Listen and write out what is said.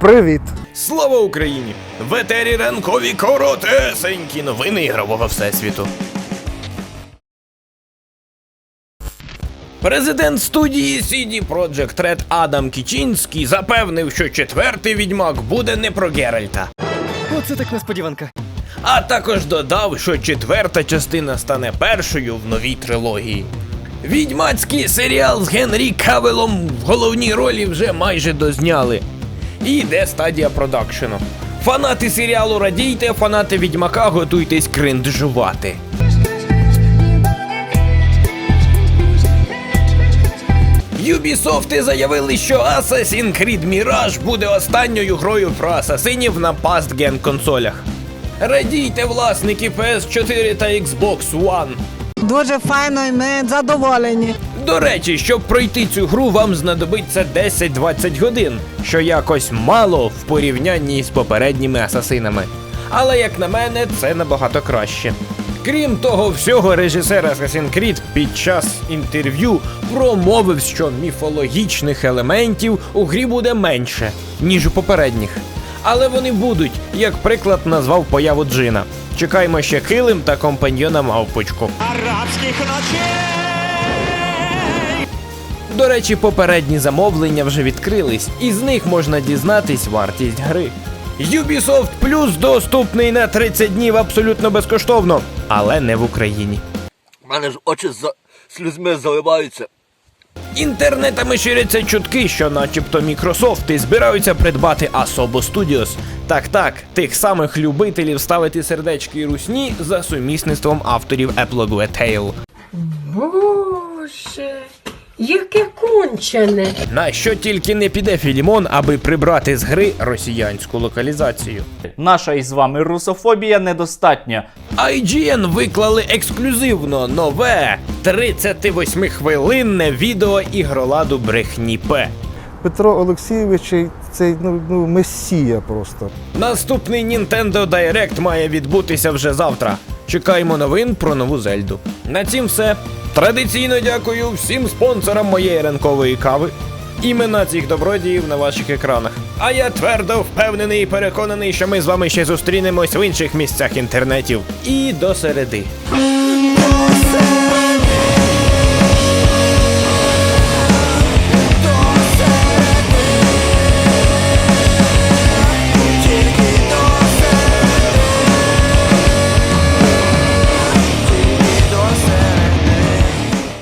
Привіт! Слава Україні! В етері ранкові коротесенькі новини ігрового всесвіту. Президент студії CD Projekt Red Адам Кічінський запевнив, що четвертий відьмак буде не про Геральта. Оце так несподіванка. А також додав, що четверта частина стане першою в новій трилогії. Відьмацький серіал з Генрі Кавелом в головній ролі вже майже дозняли. І йде стадія продакшену. Фанати серіалу радійте, фанати відьмака готуйтесь кринжувати. Ubisoft заявили, що Assassin's Creed Mirage буде останньою грою про асасинів на Gen консолях. Радійте, власники PS4 та Xbox One. Дуже файно і ми задоволені. До речі, щоб пройти цю гру, вам знадобиться 10-20 годин, що якось мало в порівнянні з попередніми асасинами. Але як на мене, це набагато краще. Крім того всього, режисер Assassin's Creed під час інтерв'ю промовив, що міфологічних елементів у грі буде менше, ніж у попередніх. Але вони будуть, як приклад назвав появу Джина. Чекаємо ще килим та компаньйона мавпочку. До речі, попередні замовлення вже відкрились, і з них можна дізнатись вартість гри. Ubisoft Plus доступний на 30 днів абсолютно безкоштовно, але не в Україні. У мене ж очі за слізьми заливаються. Інтернетами ширяться чутки, що начебто Мікрософти збираються придбати Asobo Studios. Так так, тих самих любителів ставити сердечки і русні за сумісництвом авторів Epilogue A Tale. Боже, яке кончене. На що тільки не піде Філімон, аби прибрати з гри росіянську локалізацію. Наша із вами русофобія недостатня. IGN виклали ексклюзивно нове 38-хвилинне відео ігроладу брехні П. Петро Олексійович цей ну, ну месія просто. Наступний Nintendo Direct має відбутися вже завтра. Чекаємо новин про нову Зельду. На цім все. Традиційно дякую всім спонсорам моєї ранкової кави. Імена цих добродіїв на ваших екранах. А я твердо впевнений і переконаний, що ми з вами ще зустрінемось в інших місцях інтернетів. І до середи.